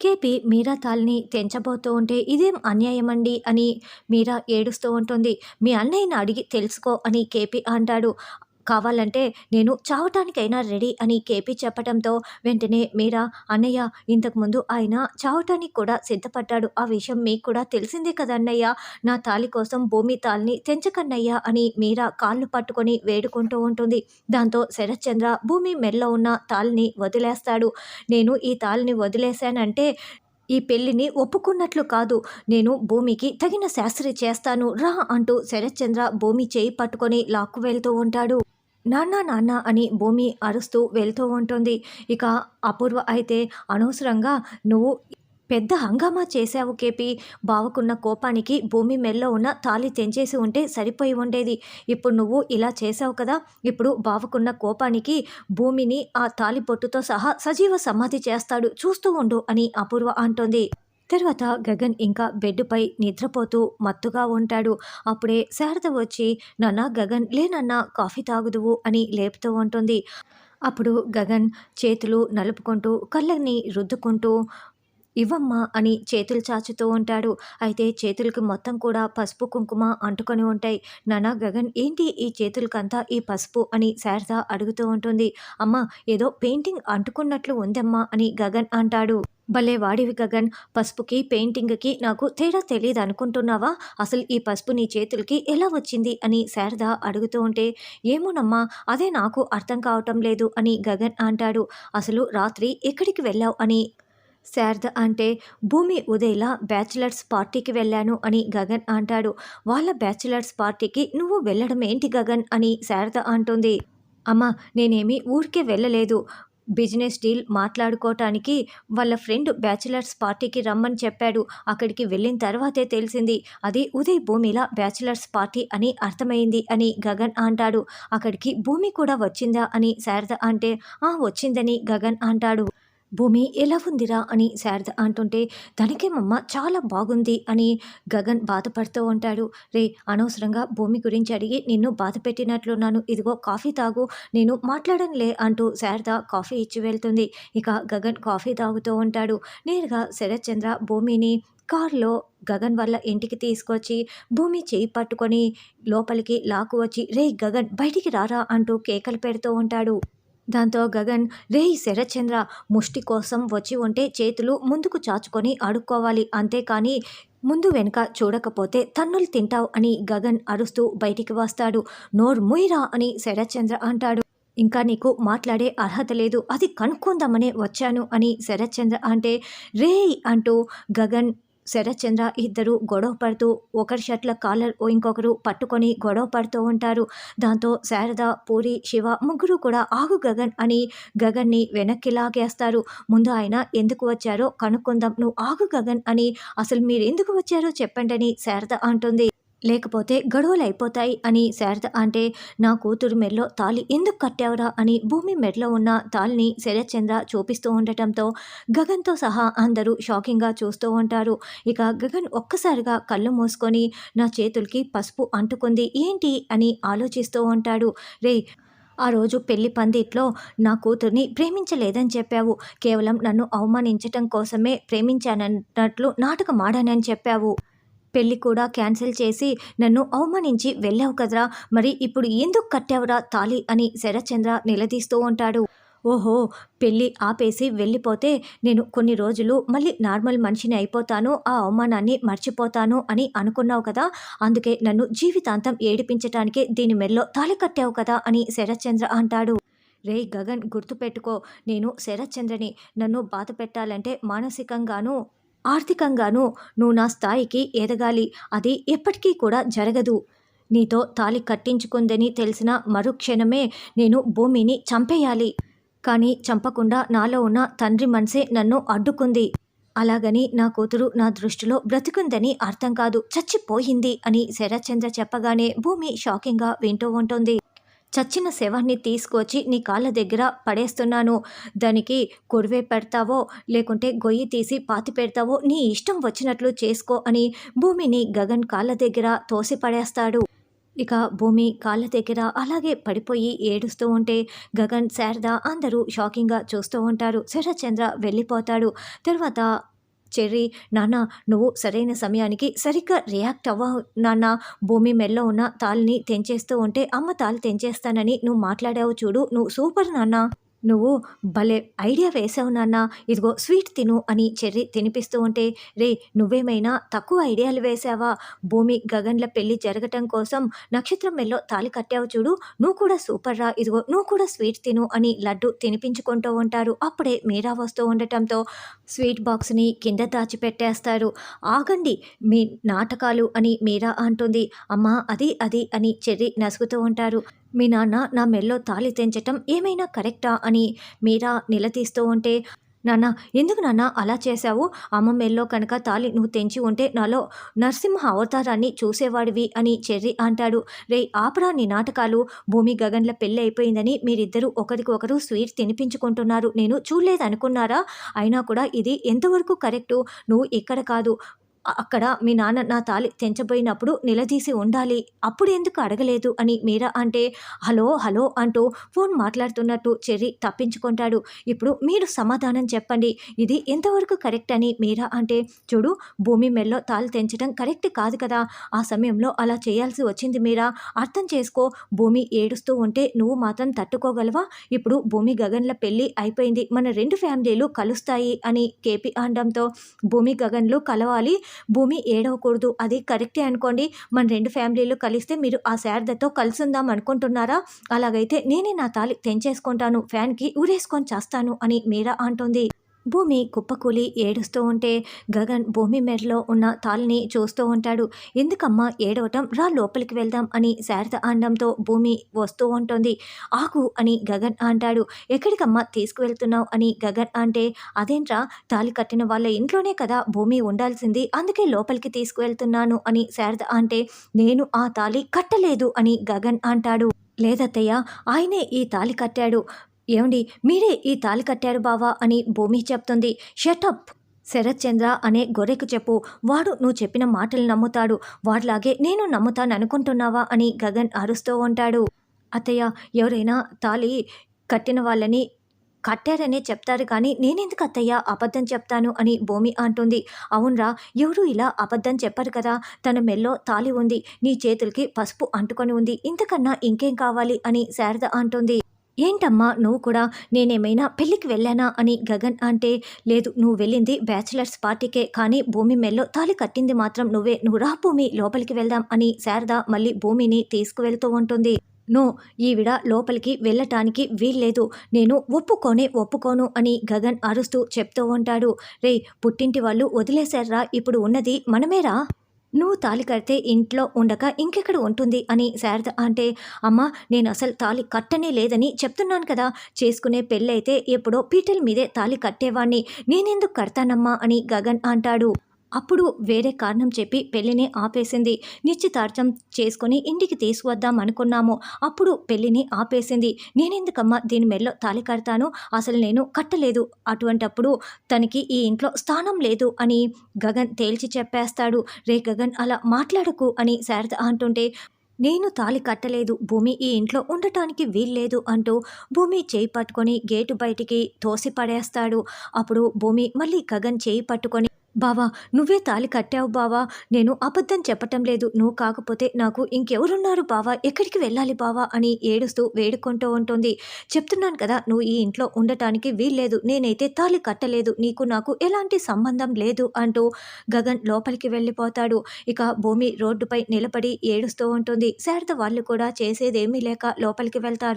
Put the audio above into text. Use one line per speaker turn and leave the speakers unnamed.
KP మీరా తాల్ని తెంచబోతూ ఉంటే ఇదేం అన్యాయం అండి అని మీరా ఏడుస్తూ ఉంటుంది. మీ అన్నయ్యని అడిగి తెలుసుకో అని కేపీ అంటాడు. కావాలంటే నేను చావటానికైనా రెడీ అని కేపీ చెప్పడంతో వెంటనే మీరా అన్నయ్య ఇంతకుముందు ఆయన చావటానికి కూడా సిద్ధపడ్డాడు. ఆ విషయం మీకు కూడా తెలిసిందే కదా అన్నయ్య? నా తాలి కోసం భూమి తాల్ని తెంచకన్నయ్య అని మీరా కాళ్ళు పట్టుకొని వేడుకుంటూ ఉంటుంది. దాంతో శరత్చంద్ర భూమి మెల్ల ఉన్న తాల్ని వదిలేస్తాడు. నేను ఈ తాల్ని వదిలేశానంటే ఈ పెళ్ళిని ఒప్పుకున్నట్లు కాదు. నేను భూమికి తగిన శాస్త్రి చేస్తాను. రా అంటూ శరత్చంద్ర భూమి చేయి పట్టుకొని లాక్కు వెళ్తూ ఉంటాడు. నాన్న నాన్న అని భూమి అరుస్తూ వెళ్తూ ఉంటుంది. ఇక అపూర్వ అయితే అనవసరంగా నువ్వు పెద్ద హంగామా చేశావు కేపి. బావకున్న కోపానికి భూమి మెల్లో ఉన్న తాళి తెంచేసి ఉంటే సరిపోయి ఉండేది. ఇప్పుడు నువ్వు ఇలా చేశావు కదా? ఇప్పుడు బావకున్న కోపానికి భూమిని ఆ తాలి పొట్టుతో సహా సజీవ సమాధి చేస్తాడు. చూస్తూ ఉండు అని అపూర్వ అంటోంది. తర్వాత గగన్ ఇంకా బెడ్పై నిద్రపోతూ మత్తుగా ఉంటాడు. అప్పుడే శారద వచ్చి నాన్న గగన్ లేనన్నా కాఫీ తాగుదువు అని లేపుతూ ఉంటుంది. అప్పుడు గగన్ చేతులు నలుపుకుంటూ కళ్ళని రుద్దుకుంటూ ఇవ్వమ్మా అని చేతులు చాచుతూ ఉంటాడు. అయితే చేతులకి మొత్తం కూడా పసుపు కుంకుమ అంటుకొని ఉంటాయి. నానా గగన్ ఏంటి ఈ చేతులకంతా ఈ పసుపు? అని శారద అడుగుతూ ఉంటుంది. అమ్మ ఏదో పెయింటింగ్ అంటుకున్నట్లు ఉందమ్మా అని గగన్ అంటాడు. భలే వాడివి గగన్ పసుపుకి పెయింటింగ్కి నాకు తేడా తెలియదు అనుకుంటున్నావా? అసలు ఈ పసుపు నీ చేతులకి ఎలా వచ్చింది? అని శారద అడుగుతూ ఉంటే ఏమోనమ్మా అదే నాకు అర్థం కావటం లేదు అని గగన్ అంటాడు. అసలు రాత్రి ఎక్కడికి వెళ్ళావు? అని శారద అంటే భూమి ఉదయ్లా బ్యాచిలర్స్ పార్టీకి వెళ్ళాను అని గగన్ అంటాడు. వాళ్ళ బ్యాచిలర్స్ పార్టీకి నువ్వు వెళ్ళడం ఏంటి గగన్? అని శారద అంటుంది. అమ్మ నేనేమి ఊరికే వెళ్ళలేదు. బిజినెస్ డీల్ మాట్లాడుకోవటానికి వాళ్ళ ఫ్రెండ్ బ్యాచిలర్స్ పార్టీకి రమ్మని చెప్పాడు. అక్కడికి వెళ్ళిన తర్వాతే తెలిసింది. అది ఉదయ్ భూమిలా బ్యాచిలర్స్ పార్టీ అని అర్థమైంది అని గగన్ అంటాడు. అక్కడికి భూమి కూడా వచ్చిందా? అని శారద అంటే ఆ వచ్చిందని గగన్ అంటాడు. భూమి ఎలా ఉందిరా అని శారద అంటుంటే తనకేమమ్మ చాలా బాగుంది అని గగన్ బాధపడుతూ ఉంటాడు. రే అనవసరంగా భూమి గురించి అడిగి నిన్ను బాధ పెట్టినట్లున్నాను. ఇదిగో కాఫీ తాగు నేను మాట్లాడనులే అంటూ శారద కాఫీ ఇచ్చి వెళ్తుంది. ఇక గగన్ కాఫీ తాగుతూ ఉంటాడు. నేరుగా శరత్చంద్ర భూమిని కారులో గగన్ వల్ల ఇంటికి తీసుకొచ్చి భూమి చేయి పట్టుకొని లోపలికి లాకు వచ్చి రే గగన్ బయటికి రారా అంటూ కేకలు పెడుతూ ఉంటాడు. దాంతో గగన్ రేయ్ శరచంద్ర ముష్టి కోసం వచ్చి ఉంటే చేతులు ముందుకు చాచుకొని అడుక్కోవాలి అంతేకాని ముందు వెనుక చూడకపోతే తన్నులు తింటావు అని గగన్ అరుస్తూ బయటికి వస్తాడు. నోర్ ముయిరా అని శరచంద్ర అంటాడు. ఇంకా నీకు మాట్లాడే అర్హత లేదు అది కనుక్కుందామనే వచ్చాను అని శరత్చంద్ర అంటే రేయ్ అంటూ గగన్ శరత్చంద్ర ఇద్దరు గొడవ పడుతూ ఒకరి షర్ట్ల కాలర్ ఇంకొకరు పట్టుకొని గొడవ పడుతూ ఉంటారు. దాంతో శారద పూరి శివ ముగ్గురు కూడా ఆగు గగన్ అని గగన్ని వెనక్కి లాగేస్తారు. ముందు ఆయన ఎందుకు వచ్చారో కనుక్కుందాం. నువ్వు ఆగు గగన్ అని అసలు మీరు ఎందుకు వచ్చారో చెప్పండి అని శారద అంటుంది. లేకపోతే గొడవలు అయిపోతాయి అని శారద అంటే నా కూతురు మెడలో తాళి ఎందుకు కట్టావురా అని భూమి మెడలో ఉన్న తాళిని శరత్చంద్ర చూపిస్తూ ఉండటంతో గగన్తో సహా అందరూ షాకింగ్గా చూస్తూ ఉంటారు. ఇక గగన్ ఒక్కసారిగా కళ్ళు మూసుకొని నా చేతులకి పసుపు అంటుకుంది. ఏంటి? అని ఆలోచిస్తూ ఉంటాడు. రే ఆ రోజు పెళ్ళి పందిట్లో నా కూతుర్ని ప్రేమించలేదని చెప్పావు. కేవలం నన్ను అవమానించటం కోసమే ప్రేమించానన్నట్లు నాటకం ఆడానని చెప్పావు. పెళ్ళి కూడా క్యాన్సిల్ చేసి నన్ను అవమానించి వెళ్ళావు కదరా. మరి ఇప్పుడు ఎందుకు కట్టావురా తాలి అని శరత్చంద్ర నిలదీస్తూ ఉంటాడు. ఓహో పెళ్ళి ఆపేసి వెళ్ళిపోతే నేను కొన్ని రోజులు మళ్ళీ నార్మల్ మనిషిని అయిపోతాను ఆ అవమానాన్ని మర్చిపోతాను అని అనుకున్నావు కదా. అందుకే నన్ను జీవితాంతం ఏడిపించటానికే దీని మెల్లో తాళి కట్టావు కదా అని శరత్చంద్ర అంటాడు. రే గగన్ గుర్తుపెట్టుకో నేను శరత్చంద్రని నన్ను బాధ పెట్టాలంటే మానసికంగాను ఆర్థికంగానూ నువ్వు నా స్థాయికి ఎదగాలి. అది ఎప్పటికీ కూడా జరగదు. నీతో తాలి కట్టించుకుందని తెలిసిన మరుక్షణమే నేను భూమిని చంపేయాలి. కానీ చంపకుండా నాలో ఉన్న తండ్రి మనసే నన్ను అడ్డుకుంది. అలాగని నా కూతురు నా దృష్టిలో బ్రతికుందని అర్థం కాదు. చచ్చిపోయింది అని శరత్చంద్ర చెప్పగానే భూమి షాకింగ్గా వింటూ ఉంటుంది. చచ్చిన శవాన్ని తీసుకొచ్చి నీ కాళ్ళ దగ్గర పడేస్తున్నాను. దానికి కొడివే పెడతావో లేకుంటే గొయ్యి తీసి పాతి పెడతావో నీ ఇష్టం వచ్చినట్లు చేసుకో అని భూమిని గగన్ కాళ్ళ దగ్గర తోసి పడేస్తాడు. ఇక భూమి కాళ్ళ దగ్గర అలాగే పడిపోయి ఏడుస్తూ ఉంటే గగన్ శారద అందరూ షాకింగ్గా చూస్తూ ఉంటారు. శరత్చంద్ర వెళ్ళిపోతాడు. తర్వాత చెర్రీ నాన్న నువ్వు సరైన సమయానికి సరిగ్గా రియాక్ట్ అవ్వ నాన్న. భూమి మెల్లో ఉన్న తాల్ని తెంచేస్తూ ఉంటే అమ్మ తాళి తెంచేస్తానని నువ్వు మాట్లాడావు చూడు నువ్వు సూపర్ నాన్న. నువ్వు భలే ఐడియా వేసావు నాన్న. ఇదిగో స్వీట్ తిను అని చెర్రి తినిపిస్తూ ఉంటే రే నువ్వేమైనా తక్కువ ఐడియాలు వేసావా భూమి గగన్ల పెళ్ళి జరగటం కోసం నక్షత్రం మెల్లో తాళి కట్టావు చూడు. నువ్వు కూడా సూపర్ రా. ఇదిగో నువ్వు కూడా స్వీట్ తిను అని లడ్డు తినిపించుకుంటూ ఉంటారు. అప్పుడే మీరా వస్తూ ఉండటంతో స్వీట్ బాక్స్ని కింద దాచిపెట్టేస్తారు. ఆగండి మీ నాటకాలు అని మీరా అంటుంది. అమ్మా అది అది అని చెర్రి నసుగుతూ ఉంటారు. మీ నాన్న నా మెల్లో తాళి తెంచటం ఏమైనా కరెక్టా అని మీరా నిలదీస్తూ ఉంటే నాన్న ఎందుకు నాన్న అలా చేశావు? అమ్మ మెల్లో కనుక తాళి నువ్వు తెంచి ఉంటే నాలో నరసింహ అవతారాన్ని చూసేవాడివి అని చెర్రి అంటాడు. రే ఆపరా నీ నాటకాలు. భూమి గగన్ల పెళ్ళి అయిపోయిందని మీరిద్దరూ ఒకరికి ఒకరు స్వీట్ తినిపించుకుంటున్నారు. నేను చూడలేదనుకున్నారా? అయినా కూడా ఇది ఎంతవరకు కరెక్టు? నువ్వు ఇక్కడ కాదు. అక్కడ మీ నాన్న నా తాలి తెంచబోయినప్పుడు నిలదీసి ఉండాలి. అప్పుడు ఎందుకు అడగలేదు? అని మీరా అంటే హలో హలో అంటూ ఫోన్ మాట్లాడుతున్నట్టు చెర్రీ తప్పించుకుంటాడు. ఇప్పుడు మీరు సమాధానం చెప్పండి. ఇది ఎంతవరకు కరెక్ట్ అని మీరా అంటే చూడు భూమి మెల్లో తాళి తెంచడం కరెక్ట్ కాదు కదా. ఆ సమయంలో అలా చేయాల్సి వచ్చింది మీరా. అర్థం చేసుకో భూమి ఏడుస్తూ ఉంటే నువ్వు మాత్రం తట్టుకోగలవా? ఇప్పుడు భూమి గగన్ల పెళ్ళి అయిపోయింది. మన రెండు ఫ్యామిలీలు కలుస్తాయి అని కేపీ అనడంతో భూమి గగన్లు కలవాలి. భూమి ఏడవకూడదు. అది కరెక్టే అనుకోండి. మన రెండు ఫ్యామిలీలు కలిస్తే మీరు ఆ శారదతో కలిసి ఉందాం అనుకుంటున్నారా? అలాగైతే నేనే నా తాలి తెంచేసుకుంటాను. ఫ్యాన్కి ఊరేసుకొని చేస్తాను అని మీరా అంటుంది. భూమి కుప్పకూలి ఏడుస్తూ ఉంటే గగన్ భూమి మెడలో ఉన్న తాళిని చూస్తూ ఉంటాడు. ఎందుకమ్మా ఏడవటం? రా లోపలికి వెళ్దాం అని శారద అనడంతో భూమి వస్తూ ఉంటుంది. ఆకు అని గగన్ అంటాడు. ఎక్కడికమ్మా తీసుకువెళ్తున్నావు అని గగన్ అంటే అదేంట్రా? తాళి కట్టిన వాళ్ళ ఇంట్లోనే కదా భూమి ఉండాల్సింది. అందుకే లోపలికి తీసుకువెళ్తున్నాను అని శారద అంటే నేను ఆ తాళి కట్టలేదు అని గగన్ అంటాడు. లేదత్తయ్య ఆయనే ఈ తాళి కట్టాడు. ఏమండి మీరే ఈ తాళి కట్టారు బావా అని భూమి చెప్తుంది. షటప్ శరత్ చంద్ర అనే గొర్రెకు చెప్పు. వాడు నువ్వు చెప్పిన మాటలు నమ్ముతాడు. వాడిలాగే నేను నమ్ముతాను అనుకుంటున్నావా అని గగన్ అరుస్తూ ఉంటాడు. అత్తయ్య ఎవరైనా తాళి కట్టిన వాళ్ళని కట్టారనే చెప్తారు కానీ నేనెందుకు అత్తయ్య అబద్ధం చెప్తాను అని భూమి అంటుంది. అవునరా ఎవరు ఇలా అబద్ధం చెప్పరు కదా. తన మెల్లో తాళి ఉంది. నీ చేతులకి పసుపు అంటుకొని ఉంది. ఇంతకన్నా ఇంకేం కావాలి అని శారద అంటుంది. ఏంటమ్మా నువ్వు కూడా నేనేమైనా పెళ్ళికి వెళ్ళానా? అని గగన్ అంటే లేదు నువ్వు వెళ్ళింది బ్యాచిలర్స్ పార్టీకే కానీ భూమి మెల్లో తాలి కట్టింది మాత్రం నువ్వే. నువ్వు రా భూమి లోపలికి వెళ్దాం అని శారద మళ్ళీ భూమిని తీసుకువెళ్తూ ఉంటుంది. నో ఈవిడ లోపలికి వెళ్ళటానికి వీల్లేదు. నేను ఒప్పుకోనే ఒప్పుకోను అని గగన్ అరుస్తూ చెప్తూ ఉంటాడు. రే పుట్టింటి వాళ్ళు వదిలేశారా ఇప్పుడు ఉన్నది మనమేరా? నువ్వు తాలి కడితే ఇంట్లో ఉండక ఇంకెక్కడ ఉంటుంది? అని శారద అంటే అమ్మ నేను అసలు తాలి కట్టనే లేదని చెప్తున్నాను కదా. చేసుకునే పెళ్ళైతే ఎప్పుడో పీటల మీదే తాలి కట్టేవాణ్ణి. నేనెందుకు కడతానమ్మా? అని గగన్ అంటాడు. అప్పుడు వేరే కారణం చెప్పి పెళ్ళిని ఆపేసింది. నిశ్చితార్థం చేసుకొని ఇంటికి తీసుకువద్దాం అనుకున్నాము. అప్పుడు పెళ్ళిని ఆపేసింది. నేనెందుకమ్మా దీని మెల్లో తాలి కడతాను? అసలు నేను కట్టలేదు. అటువంటప్పుడు తనకి ఈ ఇంట్లో స్థానం లేదు అని గగన్ తేల్చి చెప్పేస్తాడు. రే గగన్ అలా మాట్లాడకు అని శారద అంటుంటే నేను తాలి కట్టలేదు. భూమి ఈ ఇంట్లో ఉండటానికి వీల్లేదు అంటూ భూమి చేయి పట్టుకొని గేటు బయటికి తోసి పడేస్తాడు అప్పుడు భూమి మళ్ళీ గగన్ చేయి పట్టుకొని బావా నువ్వే తాలి కట్టావు బావా. నేను అబద్ధం చెప్పటం లేదు. నువ్వు కాకపోతే నాకు ఇంకెవరున్నారు బావా? ఎక్కడికి వెళ్ళాలి బావా? అని ఏడుస్తూ వేడుకుంటూ ఉంటుంది. చెప్తున్నాను కదా నువ్వు ఈ ఇంట్లో ఉండటానికి వీల్లేదు. నేనైతే తాలి కట్టలేదు. నీకు నాకు ఎలాంటి సంబంధం లేదు అంటూ గగన్ లోపలికి వెళ్ళిపోతాడు. ఇక భూమి రోడ్డుపై నిలబడి ఏడుస్తూ ఉంటుంది. శారద వాళ్ళు కూడా చేసేదేమీ లేక లోపలికి వెళ్తారు.